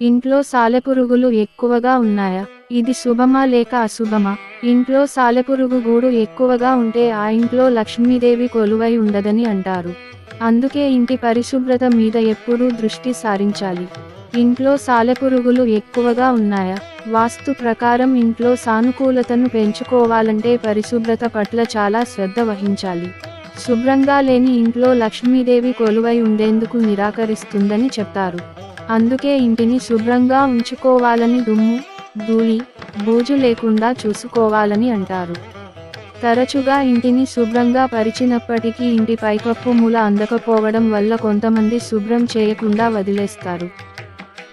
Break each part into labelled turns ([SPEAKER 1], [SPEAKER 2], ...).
[SPEAKER 1] ఇంట్లో సాలెపురుగులు ఎక్కువగా ఉన్నాయా? ఇది శుభమా లేక అశుభమా? ఇంట్లో సాలెపురుగు గూడు ఎక్కువగా ఉంటే ఆ ఇంట్లో లక్ష్మీదేవి కొలువై ఉండదని అంటారు. అందుకే ఇంటి పరిశుభ్రత మీద ఎప్పుడూ దృష్టి సారించాలి. ఇంట్లో సాలెపురుగులు ఎక్కువగా ఉన్నాయా? వాస్తు ప్రకారం ఇంట్లో సానుకూలతను పెంచుకోవాలంటే పరిశుభ్రత పట్ల చాలా శ్రద్ధ వహించాలి. శుభ్రంగా లేని ఇంట్లో లక్ష్మీదేవి కొలువై ఉండేందుకు నిరాకరిస్తుందని చెప్తారు. అందుకే ఇంటిని శుభ్రంగా ఉంచుకోవాలని దుమ్ము ధూళి బూజు లేకుండా చూసుకోవాలని అంటారు. తరచుగా ఇంటిని శుభ్రంగా పరిచినప్పటికీ ఇంటి పైకప్పు మూల అందకపోవడం వల్ల కొంతమంది శుభ్రం చేయకుండా వదిలేస్తారు.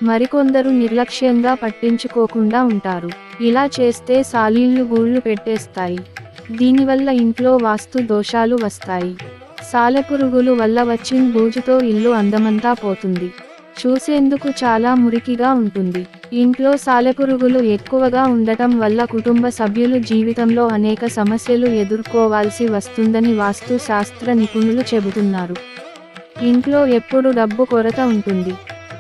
[SPEAKER 1] మరికొందరు నిర్లక్ష్యంగా పట్టించుకోకుండా ఉంటారు. ఇలా చేస్తే సాలీళ్ళు గూళ్ళు పెట్టేస్తాయి. దీనివల్ల ఇంట్లో వాస్తు దోషాలు వస్తాయి. సాలెపురుగులు వల్ల వచ్చిన బూజుతో ఇల్లు అందమంతా పోతుంది. చూసేందుకు చాలా మురికిగా ఉంటుంది. ఇంట్లో సాలెపురుగులు ఎక్కువగా ఉండటం వల్ల కుటుంబ సభ్యులు జీవితంలో అనేక సమస్యలు ఎదుర్కోవాల్సి వస్తుందని వాస్తు శాస్త్ర నిపుణులు చెబుతున్నారు. ఇంట్లో ఎప్పుడు డబ్బు కొరత ఉంటుంది.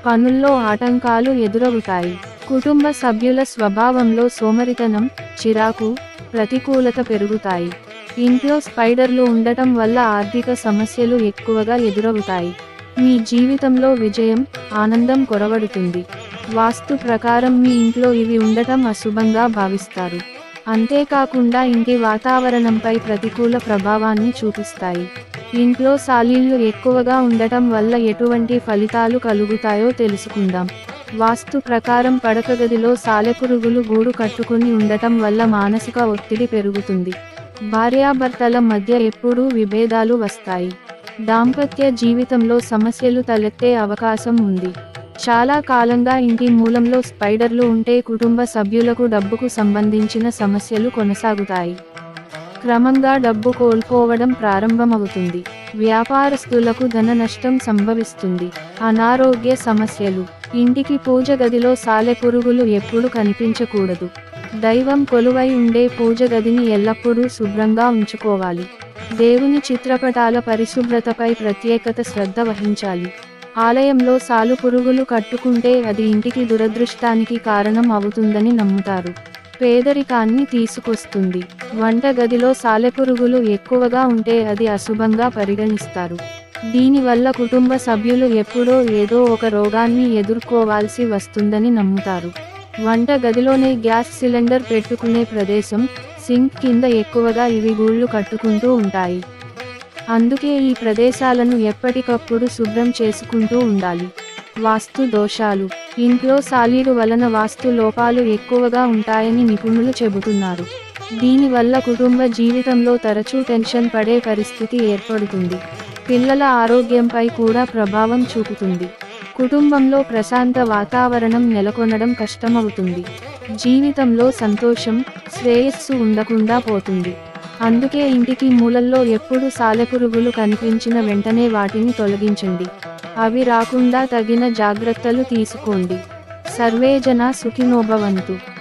[SPEAKER 1] పనుల్లో ఆటంకాలు ఎదురవుతాయి. కుటుంబ సభ్యుల స్వభావంలో సోమరితనం చిరాకు ప్రతికూలత పెరుగుతాయి. ఇంట్లో స్పైడర్లు ఉండటం వల్ల ఆర్థిక సమస్యలు ఎక్కువగా ఎదురవుతాయి. మీ జీవితంలో విజయం ఆనందం కొరవడుతుంది. వాస్తు ప్రకారం మీ ఇంట్లో ఇవి ఉండటం అశుభంగా భావిస్తారు. అంతేకాకుండా ఇంటి వాతావరణంపై ప్రతికూల ప్రభావాన్ని చూపిస్తాయి. ఇంట్లో సాలీళ్ళు ఎక్కువగా ఉండటం వల్ల ఎటువంటి ఫలితాలు కలుగుతాయో తెలుసుకుందాం. వాస్తు ప్రకారం పడక గదిలో సాలెపురుగులు గూడు కట్టుకుని ఉండటం వల్ల మానసిక ఒత్తిడి పెరుగుతుంది. భార్యాభర్తల మధ్య ఎప్పుడూ విభేదాలు వస్తాయి. దాంపత్య జీవితంలో సమస్యలు తలెత్తే అవకాశం ఉంది. చాలా కాలంగా ఇంటి మూలంలో స్పైడర్లు ఉంటే కుటుంబ సభ్యులకు డబ్బుకు సంబంధించిన సమస్యలు కొనసాగుతాయి. క్రమంగా డబ్బు కోల్పోవడం ప్రారంభమవుతుంది. వ్యాపారస్తులకు ధన నష్టం సంభవిస్తుంది. అనారోగ్య సమస్యలు. ఇంటికి పూజ గదిలో సాలెపురుగులు ఎప్పుడు కనిపించకూడదు. దైవం కొలువై ఉండే పూజ గదిని ఎల్లప్పుడూ శుభ్రంగా ఉంచుకోవాలి. దేవుని చిత్రపటాల పరిశుభ్రతపై ప్రత్యేకత శ్రద్ధ వహించాలి. ఆలయంలో సాలు పురుగులు కట్టుకుంటే అది ఇంటికి దురదృష్టానికి కారణం అవుతుందని నమ్ముతారు. పేదరికాన్ని తీసుకొస్తుంది. వంట గదిలో సాలెపురుగులు ఎక్కువగా ఉంటే అది అశుభంగా పరిగణిస్తారు. దీనివల్ల కుటుంబ సభ్యులు ఎప్పుడో ఏదో ఒక రోగాన్ని ఎదుర్కోవాల్సి వస్తుందని నమ్ముతారు. వంట గదిలోనే గ్యాస్ సిలిండర్ పెట్టుకునే ప్రదేశం సింక్ కింద ఎక్కువగా ఇవి గూళ్ళు కట్టుకుంటూ ఉంటాయి. అందుకే ఈ ప్రదేశాలను ఎప్పటికప్పుడు శుభ్రం చేసుకుంటూ ఉండాలి. వాస్తు దోషాలు. ఇంట్లో సాలీడు వలన వాస్తు లోపాలు ఎక్కువగా ఉంటాయని నిపుణులు చెబుతున్నారు. దీనివల్ల కుటుంబ జీవితంలో తరచూ టెన్షన్ పడే పరిస్థితి ఏర్పడుతుంది. పిల్లల ఆరోగ్యంపై కూడా ప్రభావం చూపుతుంది. కుటుంబంలో ప్రశాంత వాతావరణం నెలకొనడం కష్టమవుతుంది. జీవితంలో సంతోషం శ్రేయస్సు ఉండకుండా పోతుంది. అందుకే ఇంటికి మూలల్లో ఎప్పుడు సాలెపురుగులు కనిపించిన వెంటనే వాటిని తొలగించండి. అవి రాకుండా తగిన జాగ్రత్తలు తీసుకోండి. సర్వేజన సుఖినోభవంతు.